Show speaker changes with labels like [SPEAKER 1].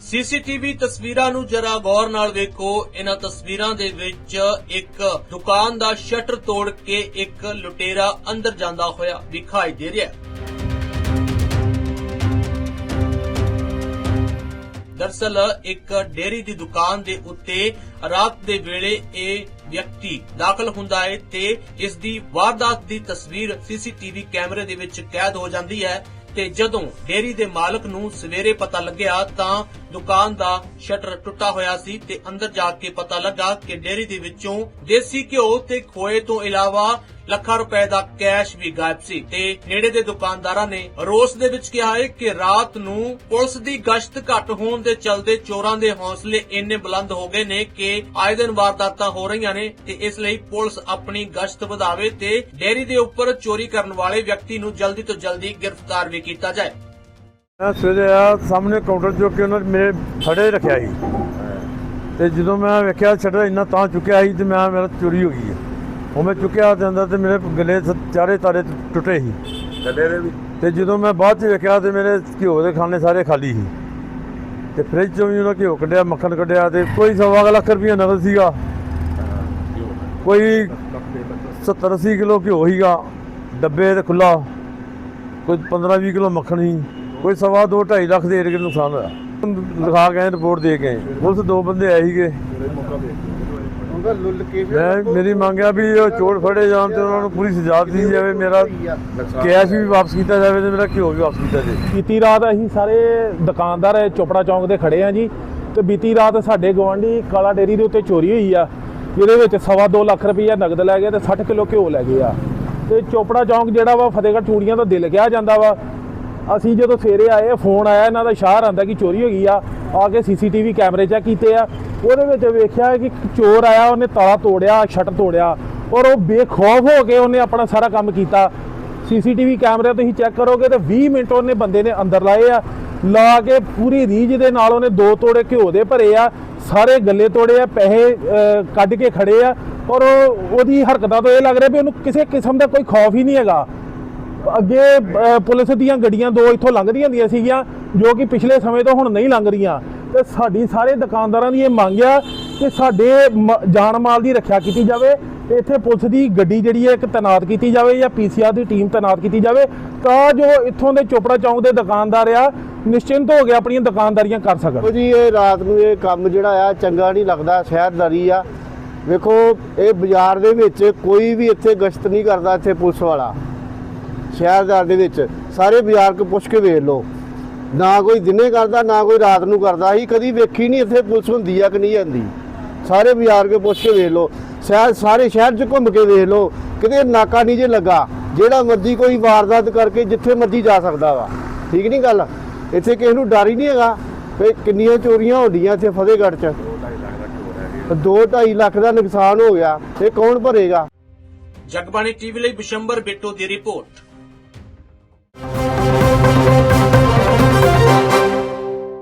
[SPEAKER 1] CCTV ਤਸਵੀਰਾਂ ਨੂੰ ਜਰਾ ਗੌਰ ਨਾਲ ਵੇਖੋ। ਇਹਨਾਂ ਤਸਵੀਰਾਂ ਦੇ ਵਿੱਚ ਇੱਕ ਦੁਕਾਨ ਦਾ ਸ਼ਟਰ ਤੋੜ ਕੇ ਇੱਕ ਲੁਟੇਰਾ ਅੰਦਰ ਜਾਂਦਾ ਹੋਇਆ ਦਿਖਾਈ ਦੇ ਰਿਹਾ ਹੈ। ਦਰਸਲ ਇੱਕ ਡੇਰੀ ਦੀ ਦੁਕਾਨ ਦੇ ਉੱਤੇ ਰਾਤ ਦੇ ਵੇਲੇ ਇਹ ਵਿਅਕਤੀ ਦਾਖਲ ਹੁੰਦਾ ਹੈ ਤੇ ਇਸ ਦੀ ਵਾਰਦਾਤ ਦੀ ਤਸਵੀਰ ਸੀਸੀਟੀਵੀ ਕੈਮਰੇ ਦੇ ਵਿੱਚ ਕੈਦ ਹੋ ਜਾਂਦੀ ਹੈ ਤੇ ਜਦੋਂ ਡੇਰੀ ਦੇ ਮਾਲਕ ਨੂੰ ਸਵੇਰੇ ਪਤਾ ਲੱਗਿਆ ਤਾਂ ਦੁਕਾਨ ਦਾ ਸ਼ਟਰ ਟੁੱਟਾ ਹੋਇਆ ਸੀ ਤੇ ਅੰਦਰ ਜਾ ਕੇ ਪਤਾ ਲੱਗਾ ਕਿ ਡੇਰੀ ਦੇ ਵਿੱਚੋਂ ਦੇਸੀ ਘਿਓ ਤੇ ਖੋਏ ਤੋਂ ਇਲਾਵਾ ਲੱਖਾਂ ਰੁਪਏ ਦਾ ਕੈਸ਼ ਵੀ ਗਾਇਬ ਸੀ ਤੇ ਨੇੜੇ ਦੇ ਦੁਕਾਨਦਾਰਾਂ ਨੇ ਰੋਸ ਦੇ ਵਿੱਚ ਕਿਹਾ ਹੈ ਕਿ ਰਾਤ ਨੂੰ ਪੁਲਿਸ ਦੀ ਗਸ਼ਤ ਘੱਟ ਹੋਣ ਦੇ ਚਲਦੇ ਚੋਰਾਂ ਦੇ ਹੌਸਲੇ ਇੰਨੇ ਬੁਲੰਦ ਹੋ ਗਏ ਨੇ ਕਿ ਆਏ ਦਿਨ ਵਾਰਦਾਤਾਂ ਹੋ ਰਹੀਆਂ ਨੇ ਤੇ ਇਸ ਲਈ ਪੁਲਿਸ ਆਪਣੀ ਗਸ਼ਤ ਵਧਾਵੇ ਤੇ ਡੇਰੀ ਦੇ ਉੱਪਰ ਚੋਰੀ ਕਰਨ ਵਾਲੇ ਵਿਅਕਤੀ ਨੂੰ ਜਲਦੀ ਤੋਂ ਜਲਦੀ ਗ੍ਰਿਫਤਾਰ ਵੀ ਕੀਤਾ ਜਾਏ।
[SPEAKER 2] ਮੈਂ ਸਵੇਰੇ ਆ ਸਾਹਮਣੇ ਕਾਊਂਟਰ ਜੋ ਕਿ ਉਹਨਾਂ ਨੇ ਮੇਰੇ ਫੜੇ ਰੱਖਿਆ ਸੀ। ਤੇ ਜਦੋਂ ਮੈਂ ਵੇਖਿਆ ਛੱਡਾ ਇੰਨਾ ਤਾਂ ਚੁੱਕਿਆ ਸੀ ਤੇ ਮੈਂ ਮੇਰਾ ਚੋਰੀ ਹੋ ਗਈ ਹੈ। ਉਹ ਮੈਂ ਚੁੱਕਿਆ ਤੇ ਅੰਦਰ ਤੇ ਮੇਰੇ ਗਲੇ ਚਾਰੇ ਤਾਰੇ ਟੁੱਟੇ ਸੀ।
[SPEAKER 3] ਗੱਲੇ ਦੇ ਵੀ?
[SPEAKER 2] ਤੇ ਜਦੋਂ ਮੈਂ ਬਾਅਦ ਚ ਵੇਖਿਆ ਤੇ ਮੇਰੇ ਘਿਓ ਦੇ ਖਾਨੇ ਸਾਰੇ ਖਾਲੀ ਸੀ। ਤੇ ਫ੍ਰਿਜ ਚੋਂ ਵੀ ਉਹਨਾਂ ਘਿਓ ਕੱਢਿਆ ਮੱਖਣ ਕੱਢਿਆ ਤੇ ਕੋਈ ਸਵਾ ਲੱਖ ਰੁਪਈਆ ਨਗਦ ਸੀਗਾ। ਕੋਈ 70 80 ਕਿਲੋ ਘਿਓ ਸੀਗਾ ਡੱਬੇ ਤੇ ਖੁੱਲਾ ਕੋਈ 15 20 ਕਿਲੋ ਮੱਖਣ ਸੀ ਕੋਈ ਸਵਾ ਦੋ 2.5 ਲੱਖ ਦੇ ਏਰੀਏ ਨੁਕਸਾਨ ਹੋਇਆ। ਲਿਖਾ ਕੇ ਰਿਪੋਰਟ ਦੇ ਕੇ। ਪੁਲਿਸ ਦੋ ਬੰਦੇ ਆਏ ਸੀਗੇ।
[SPEAKER 3] ਉਹਦਾ ਲੁੱਲ ਕੇ
[SPEAKER 2] ਮੈਂ ਮੇਰੀ ਮੰਗਿਆ ਵੀ ਉਹ ਚੋਰ ਫੜੇ ਜਾਣ ਤੇ ਉਹਨਾਂ ਨੂੰ ਪੂਰੀ ਸਜ਼ਾ ਦਿੱਤੀ ਜਾਵੇ ਮੇਰਾ ਕੈਸ਼ ਵੀ ਵਾਪਸ ਕੀਤਾ ਜਾਵੇ ਤੇ ਮੇਰਾ ਘਿਓ ਵੀ ਵਾਪਸ ਕੀਤਾ ਜਾਵੇ।
[SPEAKER 4] ਬੀਤੀ ਰਾਤ ਅਸੀਂ ਸਾਰੇ ਦੁਕਾਨਦਾਰ ਚੋਪੜਾ ਚੌਂਕ ਦੇ ਖੜੇ ਆ ਜੀ ਤੇ ਬੀਤੀ ਰਾਤ ਸਾਡੇ ਗਵਾਂਢੀ ਕਾਲਾ ਡੇਰੀ ਦੇ ਉੱਤੇ ਚੋਰੀ ਹੋਈ ਆ ਜਿਹਦੇ ਵਿੱਚ ਸਵਾ ਦੋ ਲੱਖ ਰੁਪਈਆ ਨਗਦ ਲੈ ਗਏ ਤੇ 60 ਕਿਲੋ ਘਿਓ ਲੈ ਗਏ ਆ। ਤੇ ਚੋਪੜਾ ਚੌਂਕ ਜਿਹੜਾ ਵਾ ਫਤਿਹਗੜ੍ਹ ਚੂੜੀਆਂ ਦਾ ਦਿਲ ਕਿਹਾ ਜਾਂਦਾ ਵਾ। ਅਸੀਂ ਜਦੋਂ ਸਵੇਰੇ ਆਏ ਫੋਨ ਆਇਆ ਇਹਨਾਂ ਦਾ ਸ਼ਾਹਰ ਆਂਦਾ ਕਿ ਚੋਰੀ ਹੋ ਗਈ ਆ। ਆ ਕੇ ਸੀਸੀਟੀਵੀ ਕੈਮਰੇ ਚੈੱਕ ਕੀਤੇ ਆ। ਉਹਦੇ ਵਿੱਚ ਵੇਖਿਆ ਕਿ ਚੋਰ ਆਇਆ, ਉਹਨੇ ਤਾਲਾ ਤੋੜਿਆ, ਸ਼ਟਰ ਤੋੜਿਆ ਔਰ ਉਹ ਬੇਖੌਫ ਹੋ ਕੇ ਉਹਨੇ ਆਪਣਾ ਸਾਰਾ ਕੰਮ ਕੀਤਾ। ਸੀਸੀਟੀਵੀ ਕੈਮਰੇ ਤੁਸੀਂ ਚੈੱਕ ਕਰੋਗੇ ਤੇ 20 ਮਿੰਟ ਉਹਨੇ ਬੰਦੇ ਨੇ ਅੰਦਰ ਲਾਏ ਆ। ਲਾ ਕੇ ਪੂਰੀ ਰੀਝ ਦੇ ਨਾਲ ਉਹਨੇ ਦੋ ਤੋੜੇ ਘਿਓ ਦੇ ਭਰੇ ਆ, ਸਾਰੇ ਗੱਲੇ ਤੋੜੇ ਆ, ਪੈਸੇ ਕੱਢ ਕੇ ਖੜੇ ਆ ਔਰ ਉਹ- ਉਹਦੀ ਹਰਕਤਾਂ ਤੋਂ ਇਹ ਲੱਗ ਰਿਹਾ ਵੀ ਉਹਨੂੰ ਕਿਸੇ ਕਿਸਮ ਦਾ ਕੋਈ ਖੌਫ ਹੀ ਨਹੀਂ ਹੈਗਾ। ਅੱਗੇ ਪੁਲਿਸ ਦੀਆਂ ਗੱਡੀਆਂ ਦੋ ਇੱਥੋਂ ਲੰਘਦੀਆਂ ਹੁੰਦੀਆਂ ਸੀਗੀਆਂ ਜੋ ਕਿ ਪਿਛਲੇ ਸਮੇਂ ਤੋਂ ਹੁਣ ਨਹੀਂ ਲੰਘ ਰਹੀਆਂ। ਤੇ ਸਾਡੀ ਸਾਰੇ ਦੁਕਾਨਦਾਰਾਂ ਦੀ ਇਹ ਮੰਗ ਆ ਕਿ ਸਾਡੇ ਮ- ਜਾਨ ਮਾਲ ਦੀ ਰੱਖਿਆ ਕੀਤੀ ਜਾਵੇ, ਤੇ ਇੱਥੇ ਪੁਲਿਸ ਦੀ ਗੱਡੀ ਜਿਹੜੀ ਹੈ ਇੱਕ ਤੈਨਾਤ ਕੀਤੀ ਜਾਵੇ ਜਾਂ ਪੀਸੀਆਰ ਦੀ ਟੀਮ ਤੈਨਾਤ ਕੀਤੀ ਜਾਵੇ, ਤਾਂ ਜੋ ਇੱਥੋਂ ਦੇ ਚੋਪੜਾ ਚੌਂਕ ਦੇ ਦੁਕਾਨਦਾਰ ਆ ਨਿਸ਼ਚਿੰਤ ਹੋ ਕੇ ਆਪਣੀਆਂ ਦੁਕਾਨਦਾਰੀਆਂ ਕਰ ਸਕਣ।
[SPEAKER 3] ਜੀ, ਇਹ ਰਾਤ ਨੂੰ ਇਹ ਕੰਮ ਜਿਹੜਾ ਆ ਚੰਗਾ ਨਹੀਂ ਲੱਗਦਾ, ਸ਼ਹਿਰਦਾਰੀ ਆ। ਵੇਖੋ, ਇਹ ਬਾਜ਼ਾਰ ਦੇ ਵਿੱਚ ਕੋਈ ਵੀ ਇੱਥੇ ਗਸ਼ਤ ਨਹੀਂ ਕਰਦਾ ਇੱਥੇ ਪੁਲਿਸ ਵਾਲਾ। ਸ਼ਹਿਰਦਾਰ ਦੇ ਵਿੱਚ, ਸਾਰੇ ਬਾਜ਼ਾਰ ਕੋ ਪੁੱਛ ਕੇ ਵੇਖ ਲਓ। ਨਾ ਕੋਈ ਦਿਨੇ ਕਰਦਾ, ਨਾ ਕੋਈ ਰਾਤ ਨੂੰ ਕਰਦਾ। ਅਸੀਂ ਕਦੀ ਵੇਖੀ ਨਹੀਂ ਇੱਥੇ ਪੁਲਿਸ ਹੁੰਦੀ ਆ ਕਿ ਨਹੀਂ ਹੁੰਦੀ ਸਾਰੇ ਬਾਜ਼ਾਰ ਕੇ ਪੁੱਛ ਕੇ ਵੇਖ ਲਓ। ਸ਼ਹਿਰ, ਸਾਰੇ ਸ਼ਹਿਰ 'ਚ ਘੁੰਮ ਕੇ ਵੇਖ ਲਓ। ਕਿਤੇ ਨਾਕਾ ਨਹੀਂ ਜੇ ਲੱਗਾ। ਜਿਹੜਾ ਮਰਜ਼ੀ ਕੋਈ ਵਾਰਦਾਤ ਕਰਕੇ ਜਿੱਥੇ ਮਰਜ਼ੀ ਜਾ ਸਕਦਾ ਵਾ। ਠੀਕ ਨਹੀਂ ਗੱਲ? ਇੱਥੇ ਕਿਸੇ ਨੂੰ ਡਰ ਹੀ ਨਹੀਂ ਹੈਗਾ ਵੀ ਕਿੰਨੀਆਂ ਚੋਰੀਆਂ ਹੁੰਦੀਆਂ ਇੱਥੇ ਫਤਿਹਗੜ੍ਹ 'ਚ। 2.5 ਲੱਖ ਦਾ ਨੁਕਸਾਨ ਹੋ ਗਿਆ। ਇਹ ਕੌਣ ਭਰੇਗਾ?
[SPEAKER 1] ਜਗਬਾਣੀ ਟੀਵੀ ਲਈ ਬਿਸ਼ੰਬਰ ਬੇਟੋ ਦੀ ਰਿਪੋਰਟ।